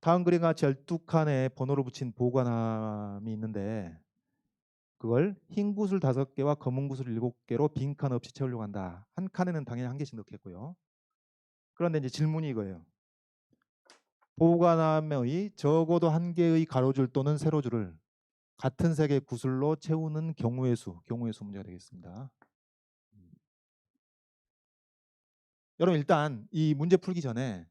다음 그림과 같이 12칸에 번호를 붙인 보관함이 있는데 그걸 흰 구슬 5개와 검은 구슬 7개로 빈 칸 없이 채우려고 한다. 한 칸에는 당연히 한 개씩 넣겠고요. 그런데 이제 질문이 이거예요. 보관함의 적어도 한 개의 가로줄 또는 세로줄을 같은 색의 구슬로 채우는 경우의 수, 경우의 수 문제가 되겠습니다. 음. 여러분 일단 이 문제 풀기 전에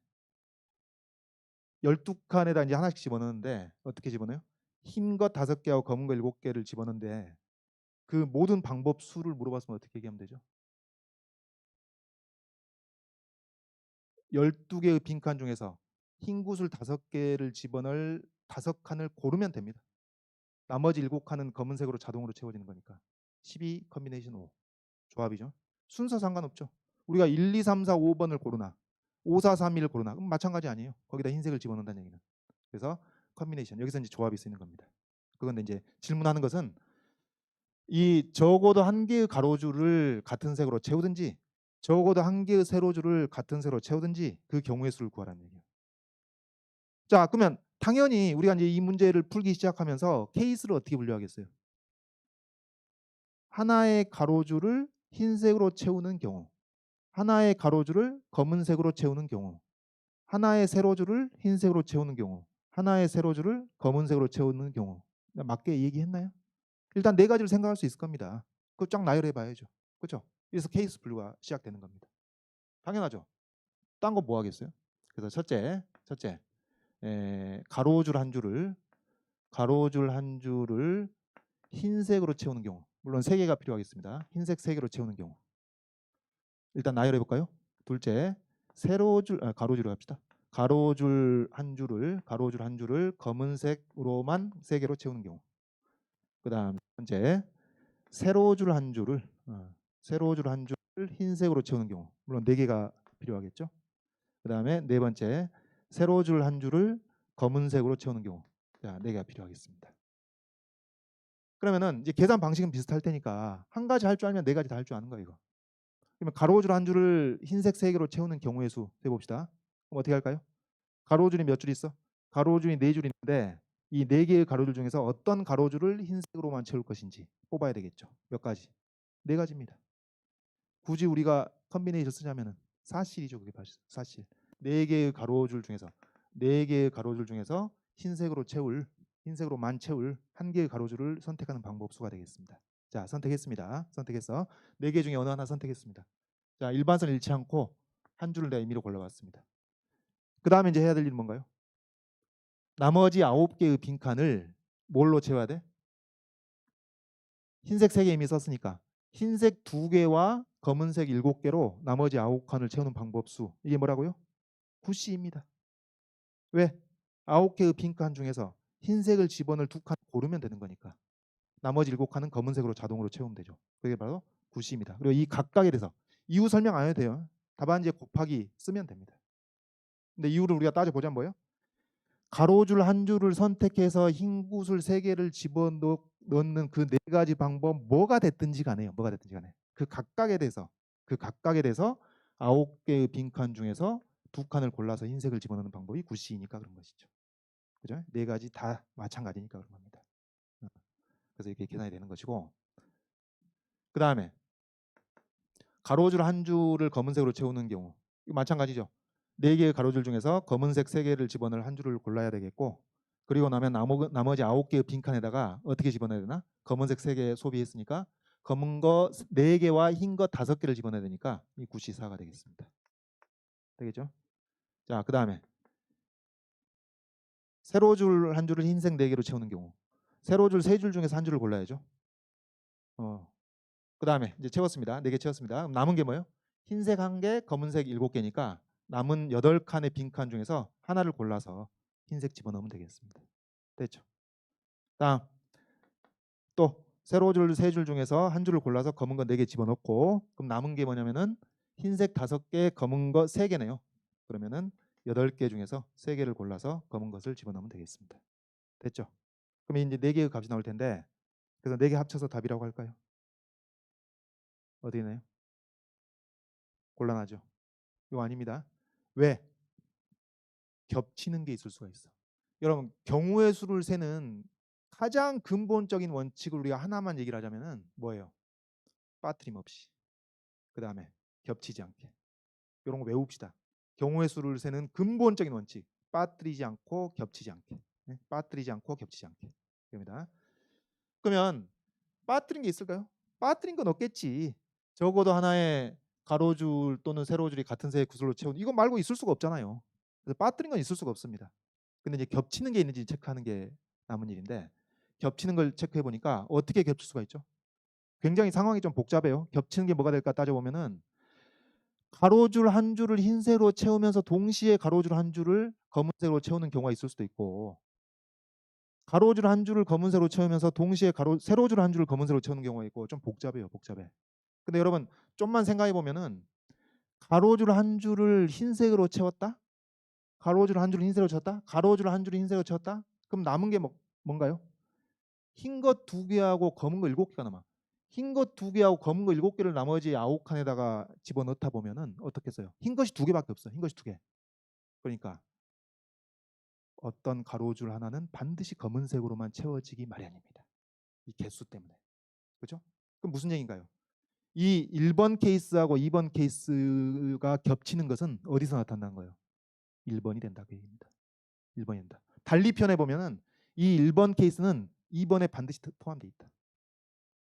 12칸에다 이제 하나씩 집어넣는데 어떻게 집어넣어요? 흰것 5개하고 검은 거 7개를 집어넣는데 그 모든 방법 수를 물어봤으면 어떻게 얘기하면 되죠? 12개의 빈칸 중에서 흰 구슬 5개를 집어넣을 5칸을 고르면 됩니다. 나머지 7칸은 검은색으로 자동으로 채워지는 거니까 12 컨비네이션 5 조합이죠. 순서 상관없죠. 우리가 1, 2, 3, 4, 5번을 고르나 5, 4, 3, 1을 고르나 그럼 마찬가지 아니에요. 거기다 흰색을 집어넣는다는 얘기는. 그래서 컨비네이션 여기서 이제 조합이 쓰이는 겁니다. 그건데 이제 질문하는 것은 이 적어도 한 개의 가로줄을 같은 색으로 채우든지 적어도 한 개의 세로줄을 같은 색으로 채우든지 그 경우의 수를 구하라는 얘기예요. 자, 그러면 당연히 우리가 이제 이 문제를 풀기 시작하면서 케이스를 어떻게 분류하겠어요? 하나의 가로줄을 흰색으로 채우는 경우, 하나의 가로줄을 검은색으로 채우는 경우, 하나의 세로줄을 흰색으로 채우는 경우, 하나의 세로줄을 검은색으로 채우는 경우. 맞게 얘기했나요? 일단 네 가지를 생각할 수 있을 겁니다. 그거 쫙 나열해 봐야죠. 그렇죠? 그래서 케이스 분류가 시작되는 겁니다. 당연하죠. 딴 거 뭐 하겠어요? 그래서 첫째, 첫째, 에, 가로줄 한 줄을 가로줄 한 줄을 흰색으로 채우는 경우 물론 세 개가 필요하겠습니다. 흰색 세 개로 채우는 경우 일단 나열해 볼까요? 둘째 세로줄 아, 가로줄을 합시다. 가로줄 한 줄을 가로줄 한 줄을 검은색으로만 세 개로 채우는 경우 그다음 번째 세로줄 한 줄을 어, 세로줄 한 줄을 흰색으로 채우는 경우 물론 네 개가 필요하겠죠. 그다음에 네 번째 세로줄 한 줄을 검은색으로 채우는 경우 자, 네 개가 필요하겠습니다. 그러면은 이제 계산 방식은 비슷할 테니까 한 가지 할 줄 알면 네 가지 다 할 줄 아는 거야 이거. 그러면 가로줄 한 줄을 흰색 세 개로 채우는 경우의 수 해봅시다. 그럼 어떻게 할까요? 가로줄이 몇 줄 있어? 가로줄이 네 줄 있는데 이 네 개의 가로줄 중에서 어떤 가로줄을 흰색으로만 채울 것인지 뽑아야 되겠죠. 몇 가지? 네 가지입니다. 굳이 우리가 컨비네이션 쓰자면은 사실이죠. 그게 사실. 네 개의 가로줄 중에서 네 개의 가로줄 중에서 흰색으로 채울 흰색으로만 채울 한 개의 가로줄을 선택하는 방법 수가 되겠습니다. 자, 선택했습니다. 선택해서 네 개 중에 어느 하나 선택했습니다. 자, 일반선 잃지 않고 한 줄을 내가 임의로 골라봤습니다. 그 다음에 이제 해야 될 일은 뭔가요? 나머지 아홉 개의 빈칸을 뭘로 채워야 돼? 흰색 세 개 이미 썼으니까 흰색 두 개와 검은색 일곱 개로 나머지 아홉 칸을 채우는 방법 수 이게 뭐라고요? 구씨입니다. 왜? 아홉 개의 빈칸 중에서 흰색을 집어넣을 두 칸 고르면 되는 거니까. 나머지 일곱 칸은 검은색으로 자동으로 채우면 되죠. 그게 바로 구씨입니다. 그리고 이 각각에 대해서 이유 설명 안 해도 돼요. 답안지에 곱하기 쓰면 됩니다. 근데 이유를 우리가 따져보자면 뭐예요? 가로줄 한 줄을 선택해서 흰 구슬 세 개를 집어넣는 그 네 가지 방법 뭐가 됐든지 간에요. 뭐가 됐든지 간에 그 각각에 대해서 그 각각에 대해서 아홉 개의 빈칸 중에서 두 칸을 골라서 흰색을 집어넣는 방법이 구씨이니까 그런 것이죠. 그죠? 네 가지 다 마찬가지니까 그런 겁니다. 어. 그래서 이렇게 계산이 되는 것이고 그 다음에 가로줄 한 줄을 검은색으로 채우는 경우 이거 마찬가지죠. 네 개의 가로줄 중에서 검은색 세 개를 집어넣을 한 줄을 골라야 되겠고 그리고 나면 나머 지 아홉 개의 빈칸에다가 어떻게 집어넣어야 되나? 검은색 세 개 소비했으니까 검은 거 네 개와 흰 거 다섯 개를 집어넣어야 되니까 이 구시사가 되겠습니다. 되겠죠? 자, 그 다음에 세로 줄 한 줄을 흰색 네 개로 채우는 경우 세로 줄 세 줄 중에서 한 줄을 골라야죠. 어. 그 다음에 이제 채웠습니다. 네 개 채웠습니다. 남은 게 뭐예요? 흰색 한 개, 검은색 일곱 개니까 남은 여덟 칸의 빈 칸 중에서 하나를 골라서 흰색 집어넣으면 되겠습니다. 됐죠? 다음 또 세로 줄 세 줄 중에서 한 줄을 골라서 검은 거 네 개 집어넣고 그럼 남은 게 뭐냐면은 흰색 다섯 개, 검은 거 세 개네요. 그러면은 8개 중에서 3개를 골라서 검은 것을 집어넣으면 되겠습니다. 됐죠? 그럼 이제 4개의 값이 나올 텐데 그래서 4개 합쳐서 답이라고 할까요? 어디 있나요? 곤란하죠? 이거 아닙니다. 왜? 겹치는 게 있을 수가 있어. 여러분 경우의 수를 세는 가장 근본적인 원칙을 우리가 하나만 얘기를 하자면은 뭐예요? 빠트림 없이. 그 다음에 겹치지 않게. 이런 거 외웁시다. 경우의 수를 세는 근본적인 원칙. 빠뜨리지 않고 겹치지 않게. 네? 빠뜨리지 않고 겹치지 않게. 입니다. 그러면 빠뜨린 게 있을까요? 빠뜨린 건 없겠지. 적어도 하나의 가로줄 또는 세로줄이 같은 색의 구슬로 채운 이거 말고 있을 수가 없잖아요. 그래서 빠뜨린 건 있을 수가 없습니다. 근데 이제 겹치는 게 있는지 체크하는 게 남은 일인데 겹치는 걸 체크해 보니까 어떻게 겹칠 수가 있죠? 굉장히 상황이 좀 복잡해요. 겹치는 게 뭐가 될까 따져 보면은 가로줄 한 줄을 흰색으로 채우면서 동시에 가로줄 한 줄을 검은색으로 채우는 경우가 있을 수도 있고 가로줄 한 줄을 검은색으로 채우면서 동시에 가로 세로줄 한 줄을 검은색으로 채우는 경우가 있고 좀 복잡해요, 복잡해. 근데 여러분 좀만 생각해 보면은 가로줄 한 줄을 흰색으로 채웠다? 가로줄 한 줄을 흰색으로 채웠다? 가로줄 한 줄을 흰색으로 채웠다? 그럼 남은 게 뭐, 뭔가요? 흰 것 두 개하고 검은 거 일곱 개가 남아. 흰 것 두 개하고 검은 거 일곱 개를 나머지 아홉 칸에다가 집어 넣다 보면은 어떻겠어요? 흰 것이 두 개밖에 없어. 흰 것이 두 개. 그러니까 어떤 가로줄 하나는 반드시 검은색으로만 채워지기 마련입니다. 이 개수 때문에. 그죠? 그럼 무슨 얘기인가요? 이 1번 케이스하고 2번 케이스가 겹치는 것은 어디서 나타난 거예요? 1번이 된다 그 얘기입니다. 1번이 된다. 달리 편해 보면은 이 1번 케이스는 2번에 반드시 포함되어 있다.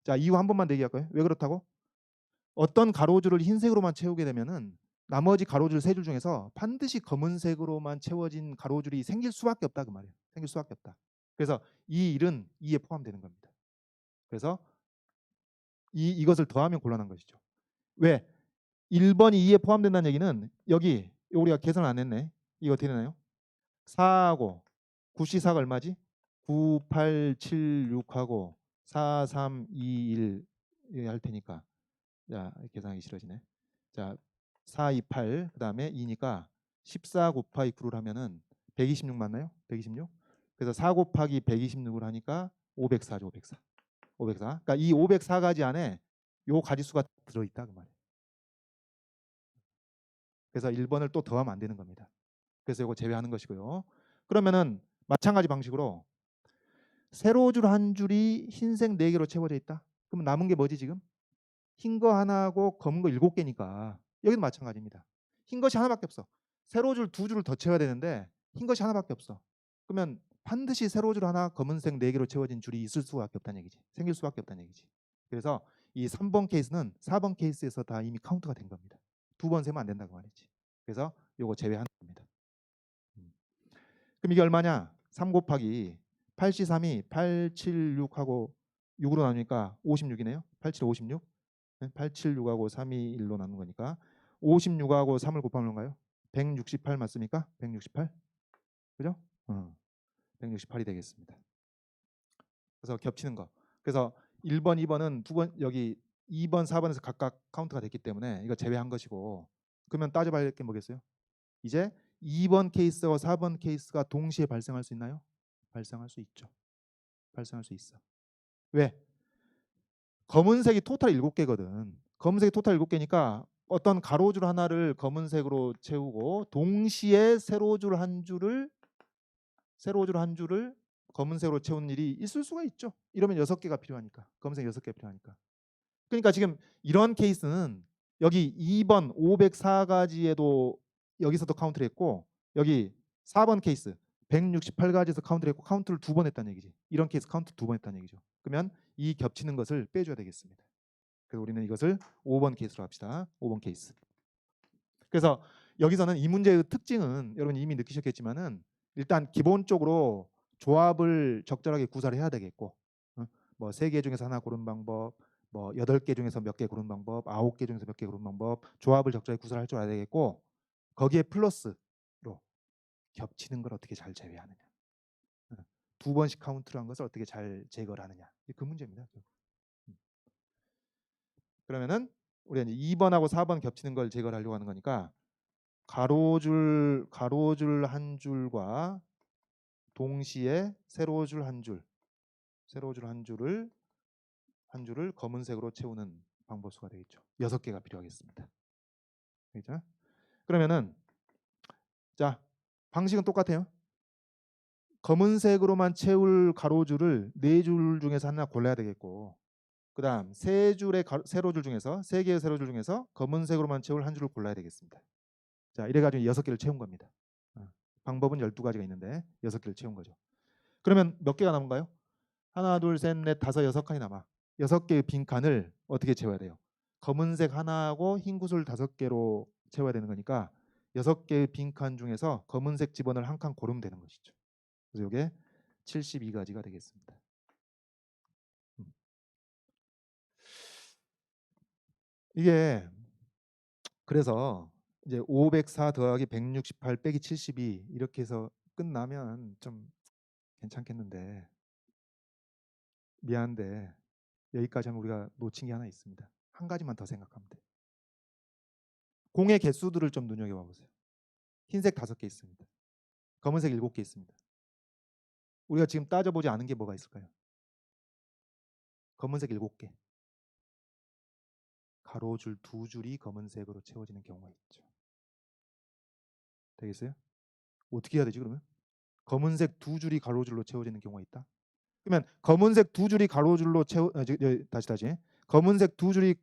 자, 이유 한 번만 얘기할까요? 왜 그렇다고? 어떤 가로줄을 흰색으로만 채우게 되면은 나머지 가로줄 세 줄 중에서 반드시 검은색으로만 채워진 가로줄이 생길 수밖에 없다 그 말이에요. 생길 수밖에 없다. 그래서 이 일은 이에 포함되는 겁니다. 그래서 이 이것을 더하면 곤란한 것이죠. 왜? 1번이 2에 포함된다는 얘기는 여기 우리가 계산 안 했네. 이거 어떻게 되나요? 4하고 9시 4가 얼마지? 9, 8, 7, 6하고 4, 3, 2, 1 할 테니까 자 계산하기 싫어지네. 자 4, 2, 8 그다음에 2니까 14 곱하기 9를 하면은 126 맞나요? 126. 그래서 4 곱하기 126을 하니까 504죠, 504. 504. 그러니까 이 504가지 안에 요 가지수가 들어 있다 그 말이에요. 그래서 1번을 또 더하면 안 되는 겁니다. 그래서 이거 제외하는 것이고요. 그러면은 마찬가지 방식으로 세로 줄 한 줄이 흰색 4개로 채워져 있다. 그럼 남은 게 뭐지 지금? 흰 거 하나하고 검은 거 7개니까 여기도 마찬가지입니다. 흰 것이 하나밖에 없어. 세로 줄 두 줄을 더 채워야 되는데 흰 것이 하나밖에 없어. 그러면 반드시 세로 줄 하나 검은색 4개로 채워진 줄이 있을 수밖에 없다는 얘기지. 생길 수밖에 없다는 얘기지. 그래서 이 3번 케이스는 4번 케이스에서 다 이미 카운트가 된 겁니다. 두 번 세면 안 된다고 말했지. 그래서 요거 제외하는 겁니다. 음. 그럼 이게 얼마냐? 3 곱하기 8시 3이 8, 7, 6하고 6으로 나누니까 56이네요. 8, 7, 56. 8, 7, 6하고 3이 1로 나눈 거니까 56하고 3을 곱하면 얼마요? 168 맞습니까? 168. 그죠? 어. 168이 되겠습니다. 그래서 겹치는 거. 그래서 1번, 2번은 두 번 여기 2번, 4번에서 각각 카운트가 됐기 때문에 이거 제외한 것이고 그러면 따져봐야 할게 뭐겠어요? 이제 2번 케이스와 4번 케이스가 동시에 발생할 수 있나요? 발생할 수 있죠. 발생할 수 있어. 왜? 검은색이 토탈 7개거든. 검은색이 토탈 7개니까 어떤 가로줄 하나를 검은색으로 채우고 동시에 세로줄 한 줄을 세로줄 한 줄을 검은색으로 채우는 일이 있을 수가 있죠. 이러면 6개가 필요하니까. 검은색 6개 필요하니까. 그러니까 지금 이런 케이스는 여기 2번 504가지에도 여기서도 카운트를 했고 여기 4번 케이스 168가지에서 카운트를 했고 카운트를 두 번 했다는 얘기지. 이런 케이스 카운트 두 번 했다는 얘기죠. 그러면 이 겹치는 것을 빼줘야 되겠습니다. 그래서 우리는 이것을 5번 케이스로 합시다. 5번 케이스. 그래서 여기서는 이 문제의 특징은 여러분 이미 느끼셨겠지만은 일단 기본적으로 조합을 적절하게 구사를 해야 되겠고 뭐 세 개 중에서 하나 고른 방법, 뭐 여덟 개 중에서 몇 개 고른 방법, 아홉 개 중에서 몇 개 고른 방법, 조합을 적절하게 구사를 할 줄 알아야 되겠고 거기에 플러스로 겹치는 걸 어떻게 잘 제외하느냐. 두 번씩 카운트를 한 것을 어떻게 잘 제거를 하느냐. 그 문제입니다. 음. 그러면은 우리가 이제 2번하고 4번 겹치는 걸 제거를 하려고 하는 거니까 가로줄 가로줄 한 줄과 동시에 세로줄 한 줄, 세로줄 한 줄을 한 줄을 검은색으로 채우는 방법수가 되겠죠. 여섯 개가 필요하겠습니다. 그죠? 그러면은 자 방식은 똑같아요. 검은색으로만 채울 가로줄을 네 줄 중에서 하나 골라야 되겠고 그다음 세 줄의 가로, 세로줄 중에서 세 개의 세로줄 중에서 검은색으로만 채울 한 줄을 골라야 되겠습니다. 자, 이래 가지고 여섯 개를 채운 겁니다. 어, 방법은 12가지가 있는데 여섯 개를 채운 거죠. 그러면 몇 개가 남은가요? 하나, 둘, 셋, 넷, 다섯, 여섯 칸이 남아. 여섯 개의 빈 칸을 어떻게 채워야 돼요? 검은색 하나하고 흰 구슬 다섯 개로 채워야 되는 거니까 여섯 개의 빈 칸 중에서 검은색 집원을 한 칸 고르면 되는 것이죠. 그래서 이게 72가지가 되겠습니다. 음. 이게 그래서 이제 504 더하기 168 빼기 72 이렇게 해서 끝나면 좀 괜찮겠는데 미안한데 여기까지 하면 우리가 놓친 게 하나 있습니다. 한 가지만 더 생각하면 돼. 공의 개수들을 좀 눈여겨봐 보세요. 흰색 다섯 개 있습니다. 검은색 일곱 개 있습니다. 우리가 지금 따져보지 않은 게 뭐가 있을까요? 검은색 일곱 개. 가로줄 두 줄이 검은색으로 채워지는 경우가 있죠. 되겠어요? 어떻게 해야 되지 그러면? 검은색 두 줄이 가로줄로 채워지는 경우가 있다. 그러면 검은색 두 줄이 가로줄로 채워 아, 다시 다시 검은색 두 줄이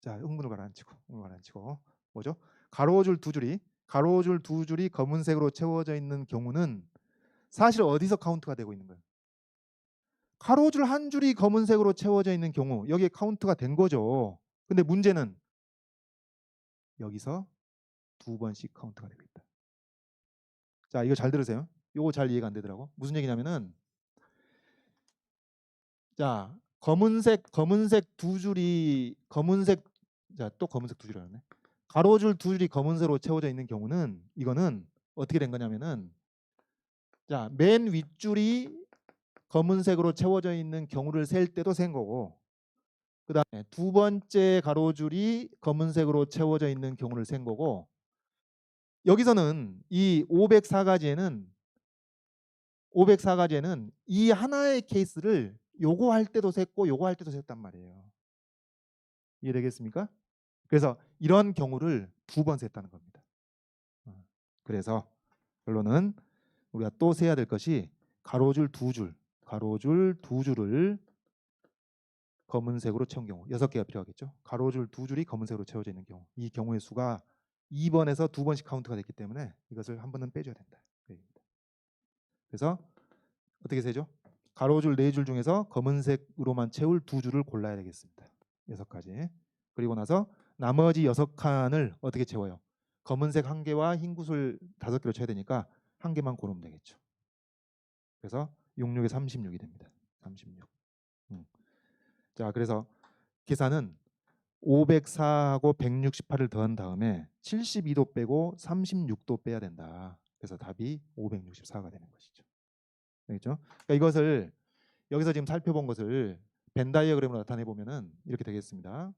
자 흥분을 가라앉히고 흥분을 가라앉히고 뭐죠? 가로줄 두 줄이 가로줄 두 줄이 검은색으로 채워져 있는 경우는 사실 어디서 카운트가 되고 있는 거예요? 가로줄 한 줄이 검은색으로 채워져 있는 경우 여기에 카운트가 된 거죠. 근데 문제는 여기서 두 번씩 카운트가 되고 있다. 자, 이거 잘 들으세요. 이거 잘 이해가 안 되더라고. 무슨 얘기냐면은 자, 검은색 검은색 두 줄이 검은색 자, 또 검은색 두 줄이라네. 가로줄 두 줄이 검은색으로 채워져 있는 경우는 이거는 어떻게 된 거냐면은 자, 맨 윗줄이 검은색으로 채워져 있는 경우를 셀 때도 센 거고 그다음에 두 번째 가로줄이 검은색으로 채워져 있는 경우를 센 거고 여기서는 이 504가지에는 504가지에는 이 하나의 케이스를 요거 할 때도 셌고 요거 할 때도 셌단 말이에요. 이해되겠습니까? 그래서 이런 경우를 두 번 셌다는 겁니다. 어, 그래서 결론은 우리가 또 세야 될 것이 가로줄 두 줄, 가로줄 두 줄을 검은색으로 채운 경우 여섯 개가 필요하겠죠. 가로줄 두 줄이 검은색으로 채워져 있는 경우 이 경우의 수가 2번에서 두 번씩 카운트가 됐기 때문에 이것을 한 번은 빼줘야 된다. 그. 그래서 어떻게 세죠? 가로줄 네 줄 중에서 검은색으로만 채울 두 줄을 골라야 되겠습니다. 여섯 가지. 그리고 나서 나머지 여섯 칸을 어떻게 채워요? 검은색 한 개와 흰 구슬 다섯 개로 채워야 되니까 한 개만 고르면 되겠죠. 그래서 66에 36이 됩니다. 36. 음. 자, 그래서 계산은 504하고 168을 더한 다음에 72도 빼고 36도 빼야 된다. 그래서 답이 564가 되는 것이죠. 알겠죠? 그러니까 이것을 여기서 지금 살펴본 것을 벤 다이어그램으로 나타내 보면은 이렇게 되겠습니다.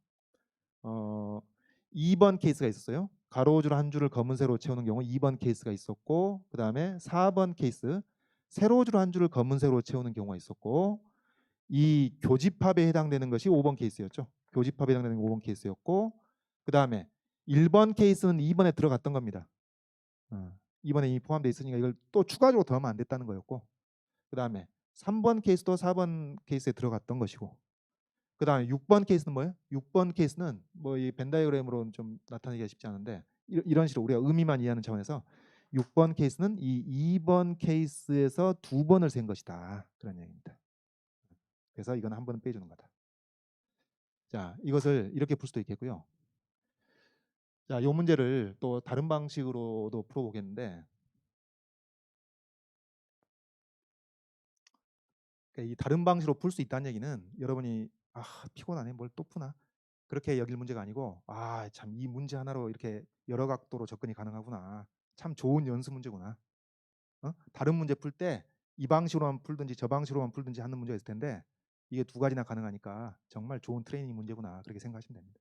어, 2번 케이스가 있었어요. 가로줄 한 줄을 검은색으로 채우는 경우 2번 케이스가 있었고 그 다음에 4번 케이스 세로줄 한 줄을 검은색으로 채우는 경우가 있었고 이 교집합에 해당되는 것이 5번 케이스였죠. 교집합에 해당되는 게 5번 케이스였고 그 다음에 1번 케이스는 2번에 들어갔던 겁니다. 어, 2번에 이미 포함되어 있으니까 이걸 또 추가적으로 더하면 안 됐다는 거였고 그 다음에 3번 케이스도 4번 케이스에 들어갔던 것이고 그 다음에 6번 케이스는 뭐예요? 6번 케이스는 뭐 이 벤다이어그램으로 좀 나타내기가 쉽지 않은데 이- 이런 식으로 우리가 의미만 이해하는 차원에서 6번 케이스는 이 2번 케이스에서 두 번을 센 것이다 그런 얘기입니다. 그래서 이건 한 번은 빼주는 거다. 자, 이것을 이렇게 풀 수도 있겠고요. 자, 이 문제를 또 다른 방식으로도 풀어보겠는데, 그러니까 이 다른 방식으로 풀 수 있다는 얘기는 여러분이 아 피곤하네, 뭘 또 푸나 그렇게 여길 문제가 아니고 아 참 이 문제 하나로 이렇게 여러 각도로 접근이 가능하구나, 참 좋은 연습 문제구나. 어? 다른 문제 풀 때 이 방식으로만 풀든지 저 방식으로만 풀든지 하는 문제가 있을 텐데 이게 두 가지나 가능하니까 정말 좋은 트레이닝 문제구나 그렇게 생각하시면 됩니다.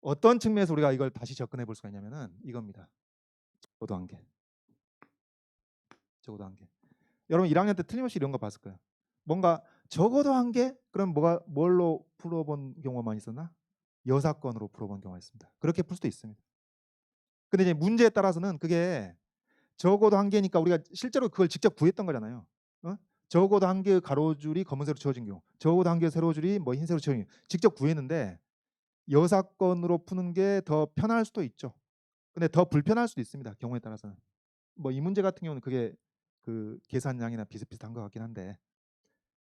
어떤 측면에서 우리가 이걸 다시 접근해 볼 수가 있냐면은 이겁니다. 적어도 한 개. 적어도 한 개. 여러분 1학년 때 틀림없이 이런 거 봤을 거예요. 뭔가 적어도 한 개? 그럼 뭐가 뭘로 풀어본 경우가 많이 있었나? 여사건으로 풀어본 경우가 있습니다. 그렇게 풀 수도 있습니다. 근데 이제 문제에 따라서는 그게 적어도 한 개니까 우리가 실제로 그걸 직접 구했던 거잖아요. 어? 적어도 한 개의 가로줄이 검은색으로 채워진 경우, 적어도 한 개의 세로줄이 뭐 흰색으로 채워진 경우, 직접 구했는데 여사건으로 푸는 게 더 편할 수도 있죠. 근데 더 불편할 수도 있습니다. 경우에 따라서는. 뭐 이 문제 같은 경우는 그게 그 계산량이나 비슷비슷한 것 같긴 한데.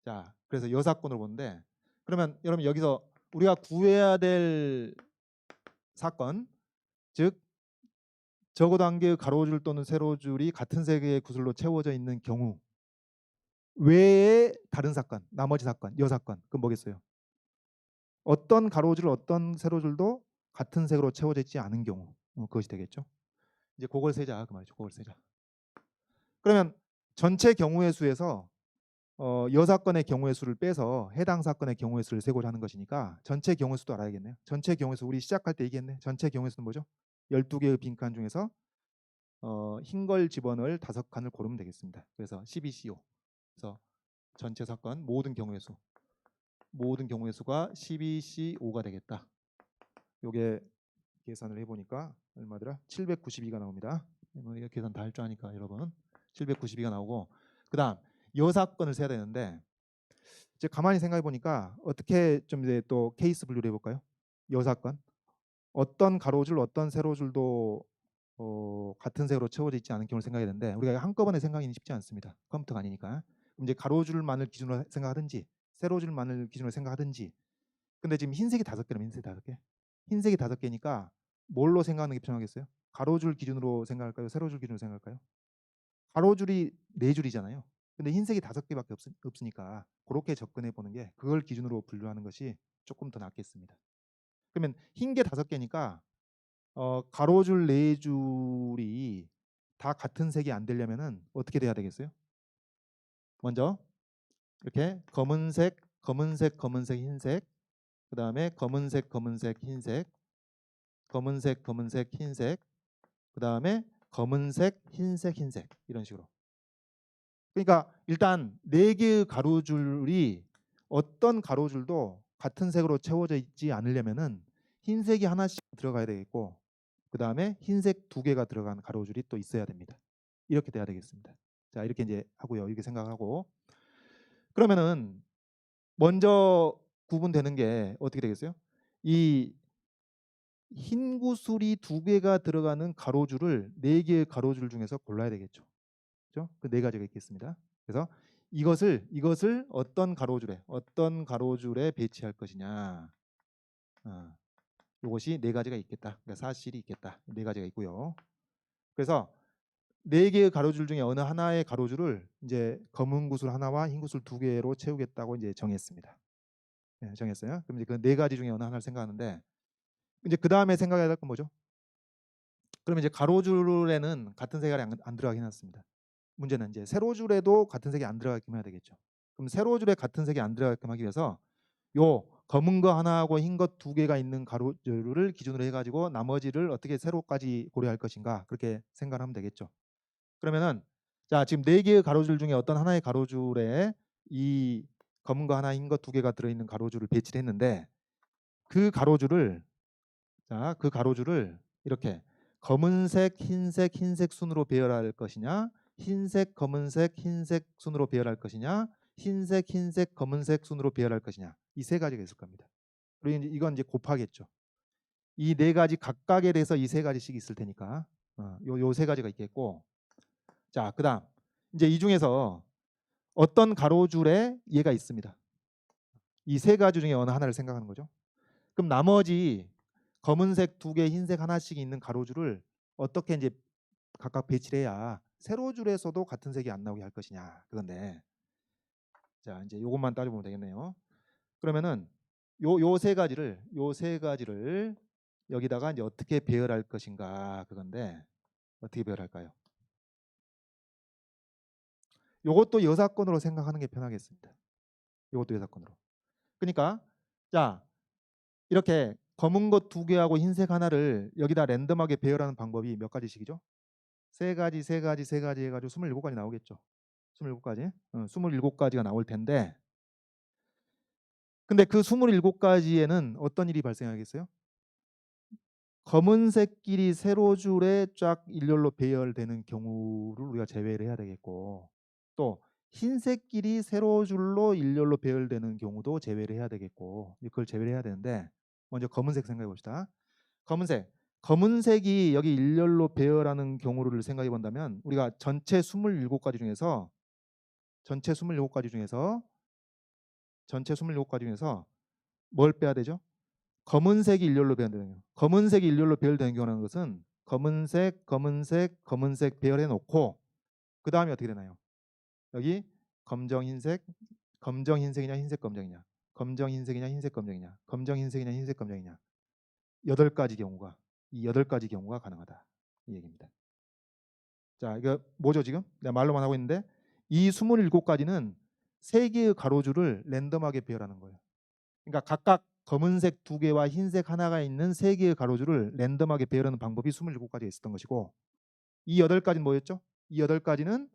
자, 그래서 여사건으로 보는데 그러면 여러분 여기서 우리가 구해야 될 사건, 즉 적어도 한 개의 가로줄 또는 세로줄이 같은 색의 구슬로 채워져 있는 경우 외에 다른 사건, 나머지 사건, 여사건, 그건 뭐겠어요? 어떤 가로줄, 어떤 세로줄도 같은 색으로 채워져 있지 않은 경우 어, 그것이 되겠죠. 이제 그걸 세자 그 말이죠. 그걸 세자. 그러면 전체 경우의 수에서 어, 여사건의 경우의 수를 빼서 해당 사건의 경우의 수를 세고자 하는 것이니까 전체 경우의 수도 알아야겠네요. 전체 경우의 수 우리 시작할 때 얘기했네. 전체 경우의 수는 뭐죠? 12개의 빈칸 중에서 어, 흰걸 집어넣을 다섯 칸을 고르면 되겠습니다. 그래서 12CO. 그래서 전체 사건 모든 경우의 수. 모든 경우의 수가 12C5가 되겠다. 요게 계산을 해보니까 얼마더라? 792가 나옵니다. 뭐 이거 계산 다 할 줄 아니까 여러분 792가 나오고 그 다음 여사건을 세야 되는데 이제 가만히 생각해 보니까 어떻게 좀 이제 또 케이스 분류를 해볼까요? 여사건 어떤 가로줄 어떤 세로줄도 어, 같은 색으로 채워져 있지 않은 경우를 생각해야 되는데 우리가 한꺼번에 생각하기는 쉽지 않습니다. 컴퓨터가 아니니까. 그럼 이제 가로줄만을 기준으로 생각하든지 세로줄만을 기준으로 생각하든지 근데 지금 흰색이 다섯 개라면 흰색이 다섯 개 흰색이 다섯 개니까 뭘로 생각하는 게 편하겠어요? 가로줄 기준으로 생각할까요? 세로줄 기준으로 생각할까요? 가로줄이 네 줄이잖아요. 근데 흰색이 다섯 개밖에 없, 없으 니까 그렇게 접근해 보는 게 그걸 기준으로 분류하는 것이 조금 더 낫겠습니다. 그러면 흰 게 다섯 개니까 어, 가로줄 네 줄이 다 같은 색이 안 되려면은 어떻게 돼야 되겠어요? 먼저 이렇게 검은색, 검은색, 검은색, 흰색, 그 다음에 검은색, 검은색, 흰색, 검은색, 검은색, 흰색, 그 다음에 검은색, 흰색, 흰색 이런 식으로. 그러니까 일단 네 개의 가로줄이 어떤 가로줄도 같은 색으로 채워져 있지 않으려면은 흰색이 하나씩 들어가야 되겠고 그 다음에 흰색 두 개가 들어간 가로줄이 또 있어야 됩니다. 이렇게 돼야 되겠습니다. 자 이렇게 이제 하고요. 이렇게 생각하고 그러면은 먼저 구분되는 게 어떻게 되겠어요? 이 흰 구슬이 두 개가 들어가는 가로줄을 네 개의 가로줄 중에서 골라야 되겠죠. 그죠? 그 네 가지가 있겠습니다. 그래서 이것을 이것을 어떤 가로줄에 어떤 가로줄에 배치할 것이냐. 아, 이것이 네 가지가 있겠다. 그러니까 사실이 있겠다. 네 가지가 있고요. 그래서 네 개의 가로줄 중에 어느 하나의 가로줄을 이제 검은 구슬 하나와 흰 구슬 두 개로 채우겠다고 이제 정했습니다. 네, 정했어요. 그럼 이제 그 네 가지 중에 어느 하나를 생각하는데 이제 그 다음에 생각해야 될 건 뭐죠? 그러면 이제 가로줄에는 같은 색깔이 안, 안 들어가긴 했습니다. 문제는 이제 세로 줄에도 같은 색이 안 들어가게끔 해야 되겠죠. 그럼 세로 줄에 같은 색이 안 들어가게끔 하기 위해서 요 검은 거 하나하고 흰 것 두 개가 있는 가로줄을 기준으로 해가지고 나머지를 어떻게 세로까지 고려할 것인가 그렇게 생각하면 되겠죠. 그러면은 자 지금 네 개의 가로줄 중에 어떤 하나의 가로줄에 이 검은 거 하나 흰거두 개가 들어있는 가로줄을 배치를 했는데 그 가로줄을 자 그 가로줄을 이렇게 검은색 흰색 흰색 순으로 배열할 것이냐 흰색 검은색 흰색 순으로 배열할 것이냐 흰색 흰색 검은색 순으로 배열할 것이냐 이 세 가지가 있을 겁니다. 그리고 이제 이건 이제 곱하겠죠. 이 네 가지 각각에 대해서 이 세 가지씩 있을 테니까 어, 요요 세 가지가 있겠고 자 그다음 이제 이 중에서 어떤 가로줄에 얘가 있습니다. 이 세 가지 중에 어느 하나를 생각하는 거죠. 그럼 나머지 검은색 두 개, 흰색 하나씩 있는 가로줄을 어떻게 이제 각각 배치를 해야 세로 줄에서도 같은 색이 안 나오게 할 것이냐 그건데 자 이제 요것만 따져보면 되겠네요. 그러면은 요 요 세 가지를 요 세 가지를 여기다가 이제 어떻게 배열할 것인가 그건데 어떻게 배열할까요? 요것도 여사건으로 생각하는 게 편하겠습니다. 요것도 여사건으로. 그러니까 자 이렇게 검은 것 두 개하고 흰색 하나를 여기다 랜덤하게 배열하는 방법이 몇 가지씩이죠? 세 가지, 세 가지, 세 가지 해가지고 27가지 나오겠죠. 27가지. 어, 27가지가 나올 텐데 근데 그 27가지에는 어떤 일이 발생하겠어요? 검은색끼리 세로 줄에 쫙 일렬로 배열되는 경우를 우리가 제외를 해야 되겠고 또 흰색끼리 세로 줄로 일렬로 배열되는 경우도 제외를 해야 되겠고 그걸 제외를 해야 되는데 먼저 검은색 생각해 봅시다. 검은색 검은색이 여기 일렬로 배열하는 경우를 생각해 본다면 우리가 전체 27가지 중에서 전체 27가지 중에서 전체 27가지 중에서 뭘 빼야 되죠? 검은색이 일렬로 배열되는 경우. 검은색이 일렬로 배열되는 경우라는 것은 검은색, 검은색, 검은색 배열해 놓고 그 다음에 어떻게 되나요? 여기 검정 흰색, 검정 흰색이냐 흰색 검정이냐, 검정 흰색이냐 흰색 검정이냐, 검정 흰색이냐 흰색 검정이냐 여덟 가지 경우가 이 여덟 가지 경우가 가능하다 이 얘기입니다. 자 이거 뭐죠 지금? 내가 말로만 하고 있는데 이 27가지는 세 개의 가로줄을 랜덤하게 배열하는 거예요. 그러니까 각각 검은색 두 개와 흰색 하나가 있는 세 개의 가로줄을 랜덤하게 배열하는 방법이 27가지가 있었던 것이고 이 여덟 가지는 뭐였죠? 이 여덟 가지는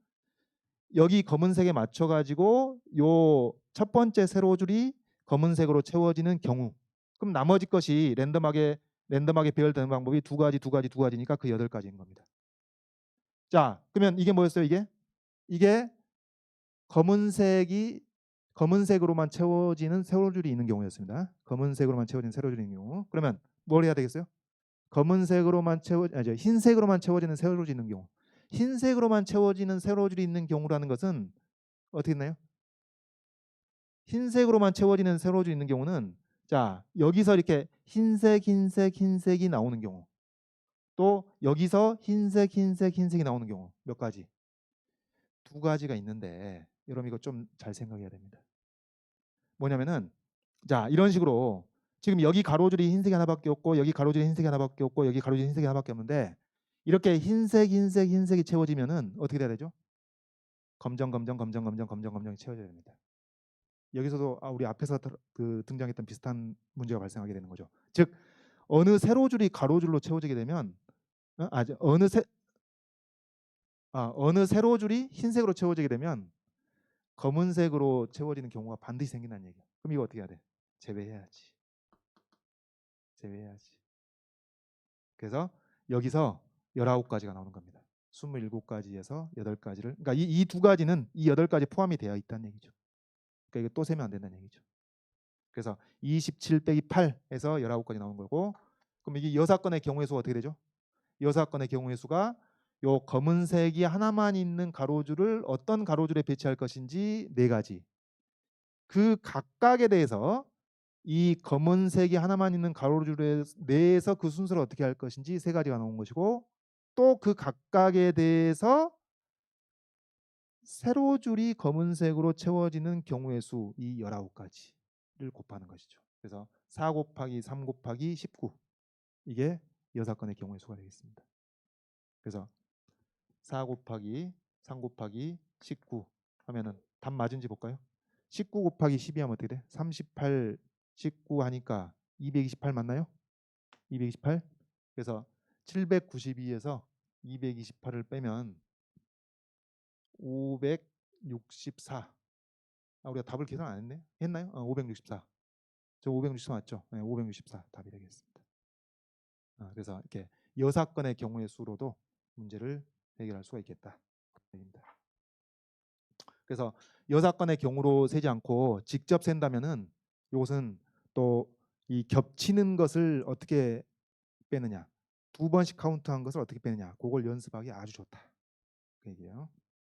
여기 검은색에 맞춰 가지고 요 첫 번째 세로줄이 검은색으로 채워지는 경우 그럼 나머지 것이 랜덤하게 랜덤하게 배열되는 방법이 두 가지 두 가지 두 가지니까 그 여덟 가지인 겁니다. 자 그러면 이게 뭐였어요 이게? 이게 검은색이 검은색으로만 채워지는 세로줄이 있는 경우였습니다. 검은색으로만 채워지는 세로줄이 있는 경우. 그러면 뭘 해야 되겠어요? 검은색으로만 채워 아니 흰색으로만 채워지는 세로줄이 있는 경우. 흰색으로만 채워지는 세로줄이 있는 경우라는 것은 어떻게 했나요? 흰색으로만 채워지는 세로줄이 있는 경우는 자 여기서 이렇게 흰색 흰색 흰색이 나오는 경우 또 여기서 흰색 흰색 흰색이 나오는 경우 몇 가지? 두 가지가 있는데 여러분 이거 좀 잘 생각해야 됩니다. 뭐냐면은 자 이런 식으로 지금 여기 가로줄이 흰색이 하나밖에 없고 여기 가로줄이 흰색이 하나밖에 없고 여기 가로줄이 흰색이 하나밖에 없는데 이렇게 흰색 흰색 흰색이 채워지면은 어떻게 돼야 되죠? 검정 검정 검정 검정 검정 검정이 채워져야 됩니다. 여기서도 아, 우리 앞에서 들- 그 등장했던 비슷한 문제가 발생하게 되는 거죠. 즉 어느 세로줄이 가로줄로 채워지게 되면 어? 아, 저- 어느 세 아, 어느 세로줄이 흰색으로 채워지게 되면 검은색으로 채워지는 경우가 반드시 생긴다는 얘기야. 그럼 이거 어떻게 해야 돼? 제외해야지. 제외해야지. 그래서 여기서 19가지가 나오는 겁니다. 27가지에서 8가지를 그러니까 이이두 가지는 이 8가지 포함이 되어 있다는 얘기죠. 그러니까 이거 또 세면 안 된다는 얘기죠. 그래서 27 빼기 8에서 19가지 나오는 거고 그럼 이게 여사건의 경우의 수가 어떻게 되죠? 여사건의 경우의 수가 요 검은색이 하나만 있는 가로줄을 어떤 가로줄에 배치할 것인지 네 가지. 그 각각에 대해서 이 검은색이 하나만 있는 가로줄에 내에서 그 순서를 어떻게 할 것인지 세 가지가 나온 것이고 또 그 각각에 대해서 세로 줄이 검은색으로 채워지는 경우의 수 이 19가지를 곱하는 것이죠. 그래서 4 곱하기 3 곱하기 19 이게 여사건의 경우의 수가 되겠습니다. 그래서 4 곱하기 3 곱하기 19 하면은 답 맞은지 볼까요? 19 곱하기 12 하면 어떻게 돼? 38 19 하니까 228 맞나요? 228 그래서 792에서 228을 빼면 564 아, 우리가 답을 계산 안 했네? 했나요? 어, 564 저 564 맞죠? 네, 564 답이 되겠습니다. 아, 그래서 이렇게 여사건의 경우의 수로도 문제를 해결할 수가 있겠다. 그래서 여사건의 경우로 세지 않고 직접 센다면은 이것은 또 이 겹치는 것을 어떻게 빼느냐 두 번씩 카운트한 것을 어떻게 빼느냐 그걸 연습하기 아주 좋다 그 얘기예요.